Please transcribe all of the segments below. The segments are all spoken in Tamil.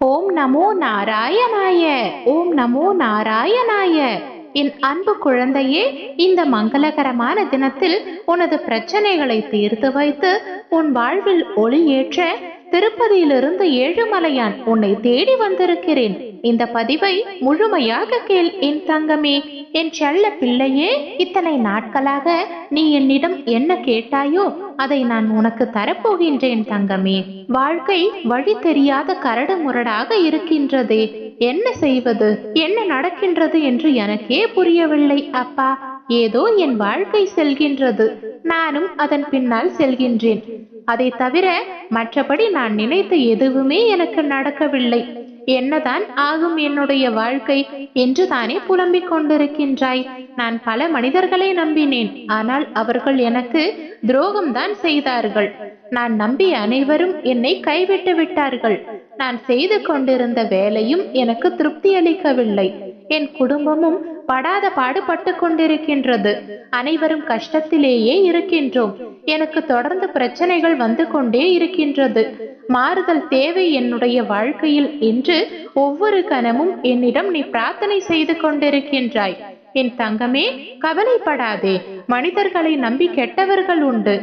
ஓம் நமோ நாராயணாய. ஓம் நமோ நாராயணாய. என் அன்பு குழந்தையே இந்த மங்களகரமான தினத்தில் உனது பிரச்சனைகளை தீர்த்து வைத்து உன் வாழ்வில் ஒளி ஏற்ற திருப்பதியிலிருந்து ஏழுமலையான் உன்னை தேடி வந்திருக்கிறேன். இந்த பதிவை முழுமையாக கேள் என் தங்கமே. என் செல்ல பிள்ளையே இத்தனை நாட்களாக நீ என்னிடம் என்ன கேட்டாயோ அதை நான் உனக்கு தரப்போகின்றேன் தங்கமே. வாழ்க்கை வழி தெரியாத கரடு முரடாக இருக்கின்றதே. என்ன செய்வது என்ன நடக்கின்றது என்று எனக்கே புரியவில்லை அப்பா. ஏதோ என் வாழ்க்கை செல்கின்றது. நானும் அதன் பின்னால் செல்கின்றேன். அதை தவிர மற்றபடி நான் நினைத்த எதுவுமே எனக்கு நடக்கவில்லை. என்னதான் ஆகும் என்னுடைய வாழ்க்கை என்று தானே புலம்பிக் கொண்டிருக்கின்றாய். நான் பல மனிதர்களை நம்பினேன் ஆனால் அவர்கள் எனக்கு துரோகம்தான் செய்தார்கள். நான் நம்பிய அனைவரும் என்னை கைவிட்டு விட்டார்கள். நான் செய்து கொண்டிருந்த வேலையும் எனக்கு திருப்தி அளிக்கவில்லை. என் குடும்பமும் படாத பாடுபட்டு கொண்டிருக்கின்றது. அனைவரும் கஷ்டத்திலேயே இருக்கின்றோம். எனக்கு தொடர்ந்து பிரச்சனைகள் வந்து கொண்டே இருக்கின்றது. மாறுதல் தேவை என்னுடைய வாழ்க்கையில் என்று ஒவ்வொரு கணமும் என்னிடம் நீ பிரார்த்தனை செய்து கொண்டிருக்கின்றாய். என் தங்கமே கவலைப்படாதே. மனிதர்களை நம்பி கெட்டவர்கள் உண்டு.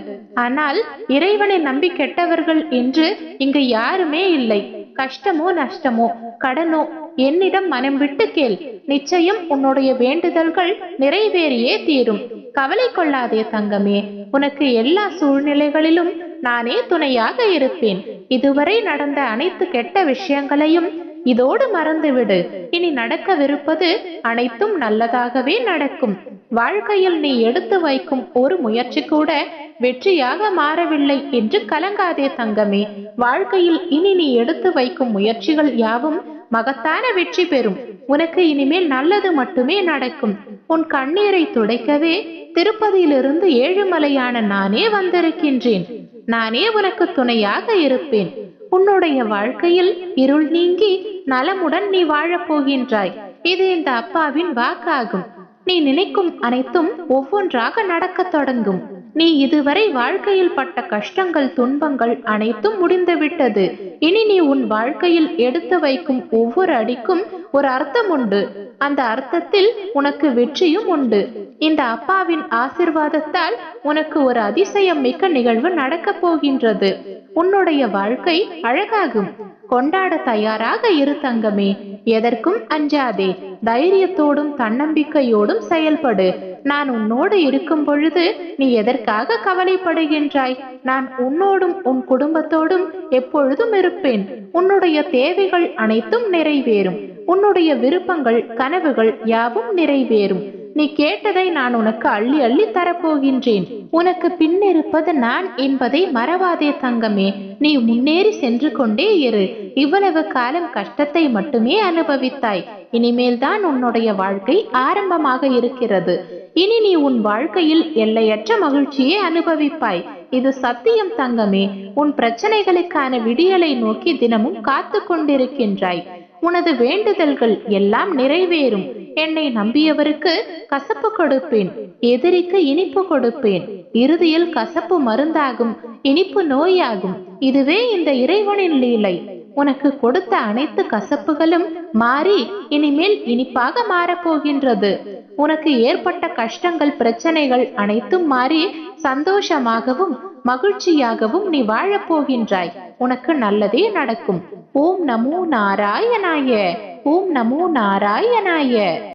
ஆனால் இறைவனை நம்பி கெட்டவர்கள் என்று இங்கு யாருமே இல்லை. கஷ்டமோ நஷ்டமோ கடனோ என்னிடம் மனம் விட்டு கேள். நிச்சயம் உன்னுடைய வேண்டுதல்கள் நிறைவேறியே தீரும். கவலை கொள்ளாதே தங்கமே. உனக்கு எல்லா சூழ்நிலைகளிலும் நானே துணையாக இருப்பேன். இதுவரை நடந்த அனைத்து கெட்ட விஷயங்களையும் இதோடு மறந்துவிடு. இனி நடக்கவிருப்பது அனைத்தும் நல்லதாகவே நடக்கும். வாழ்க்கையில் நீ எடுத்து வைக்கும் ஒரு முயற்சி கூட வெற்றியாக மாறவில்லை என்று கலங்காதே தங்கமே. வாழ்க்கையில் இனி நீ எடுத்து வைக்கும் முயற்சிகள் யாவும் மகத்தான வெற்றி பெறும். உனக்கு இனிமேல் நல்லது மட்டுமே நடக்கும். உன் கண்ணீரை துடைக்கவே திருப்பதியிலிருந்து ஏழுமலையான நானே வந்திருக்கின்றேன். நானே உனக்கு துணையாக இருப்பேன். உன்னுடைய வாழ்க்கையில் இருள் நீங்கி நலமுடன் நீ வாழப் போகின்றாய். இது இந்த அப்பாவின் வாக்காகும். நீ நினைக்கும் அனைத்தும் ஒவ்வொன்றாக நடக்கத் தொடங்கும். நீ இதுவரை வாழ்க்கையில் பட்ட கஷ்டங்கள் துன்பங்கள் அனைத்தும் முடிந்துவிட்டது. இனி நீ உன் வாழ்க்கையில் எடுத்து வைக்கும் ஒவ்வொரு அடிக்கும் ஒரு அர்த்தம் உண்டு. அந்த அர்த்தத்தில் உனக்கு வெற்றியும் உண்டு. இந்த அப்பாவின் ஆசிர்வாதத்தால் உனக்கு ஒரு அதிசயம் மிக்க நிகழ்வு நடக்கப் போகின்றது. உன்னுடைய வாழ்க்கை அழகாகும். கொண்டாட தயாராக இரு தங்கமே. எதற்கும் அஞ்சாதே. தைரியத்தோடும் தன்னம்பிக்கையோடும் செயல்படு. நான் உன்னோடு இருக்கும் பொழுது நீ எதற்காக கவலைப்படுகின்றாய்? நான் உன்னோடும் உன் குடும்பத்தோடும் எப்பொழுதும் இருப்பேன். உன்னுடைய தேவைகள் அனைத்தும் நிறைவேறும். உன்னுடைய விருப்பங்கள் கனவுகள் யாவும் நிறைவேறும். நீ கேட்டதை நான் உனக்கு அள்ளி அள்ளி தரப்போகின்றேன். உனக்கு பின்னிருப்பது நான் என்பதை மறவாதே தங்கமே. நீ முன்னேறி சென்று கொண்டே இரு. இவ்வளவு காலம் கஷ்டத்தை மட்டுமே அனுபவித்தாய். இனிமேல் தான் உன்னுடைய வாழ்க்கை ஆரம்பமாக இருக்கிறது. இனி நீ உன் வாழ்க்கையில் எல்லையற்ற மகிழ்ச்சியை அனுபவிப்பாய். இது சத்தியம் தங்கமே. உன் பிரச்சனைகளுக்கான விடியலை நோக்கி தினமும் காத்து கொண்டிருக்கின்றாய் உனது வேண்டுதல்கள் எல்லாம் நிறைவேறும். என்னை நம்பியவருக்கு கசப்பு கொடுப்பேன் எதிரிக்கு இனிப்பு கொடுப்பேன். இறுதியில் கசப்பு மருந்தாகும் இனிப்பு நோயாகும். இதுவே இந்த இறைவனின் லீலை. உனக்கு கொடுத்த அனைத்து கசப்புகளும் மாறி இனிமேல் இனிப்பாக மாறப்போகின்றது. உனக்கு ஏற்பட்ட கஷ்டங்கள் பிரச்சனைகள் அனைத்தும் மாறி சந்தோஷமாகவும் மகிழ்ச்சியாகவும் நீ வாழப்போகின்றாய். உனக்கு நல்லதே நடக்கும். ஓம் நமோ நாராயணாய. ஓம் நமோ நாராயணாய.